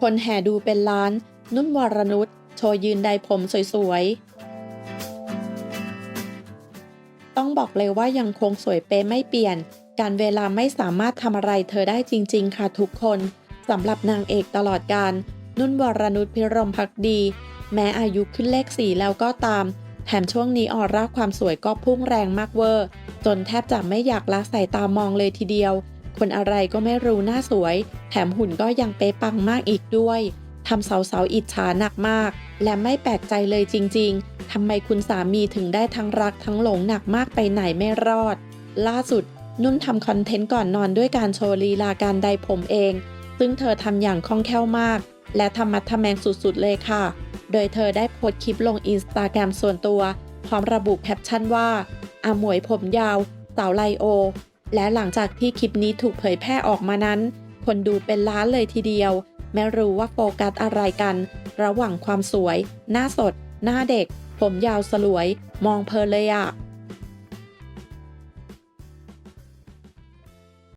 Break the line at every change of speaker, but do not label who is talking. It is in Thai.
คนแห่ดูเป็นล้าน นุ่นวรนุชโชว์ยืนใดผมสวยๆ ต้องบอกเลยว่ายังคงสวยเป๊ะไม่เปลี่ยน การเวลาไม่สามารถทำอะไรเธอได้จริง ๆ ค่ะทุกคนสำหรับนางเอกตลอดการ นุ่นวรนุชพิรมพักดี แม้อายุขึ้นเลขสี่แล้วก็ตาม แถมช่วงนี้ออร่าความสวยก็พุ่งแรงมากเวอร์ จนแทบจะไม่อยากละสายตามองเลยทีเดียว คนอะไรก็ไม่รู้หน้าสวย แถมหุ่นก็ยังเป๊ะปังมากอีกด้วยทำสาวๆอิจฉาหนักมาก และไม่แปลกใจเลยจริง ๆทำไมคุณสามีถึงได้ทั้งรักทั้งหลงหนักมากไปไหนไม่รอด ล่าสุดนุ่นทำคอนเทนต์ก่อนนอนด้วยการโชว์ลีลาการไดผมเอง ซึ่งเธอทำอย่างคล่องแคล่วมาก และทำมัดทะแมงสุดๆเลยค่ะ โดยเธอได้โพสต์คลิปลงอินสตาแกรมส่วนตัว พร้อมระบุแคปชั่นว่าอาหมวยผมยาวสาวไลโอ และหลังจากที่คลิปนี้ถูกเผยแพร่ออกมานั้น คนดูเป็นล้านเลยทีเดียว ไม่รู้ว่าโฟกัสอะไรกัน ระหว่างความสวย หน้าสด หน้าเด็ก ผมยาวสลวย มองเพลินเลยอะ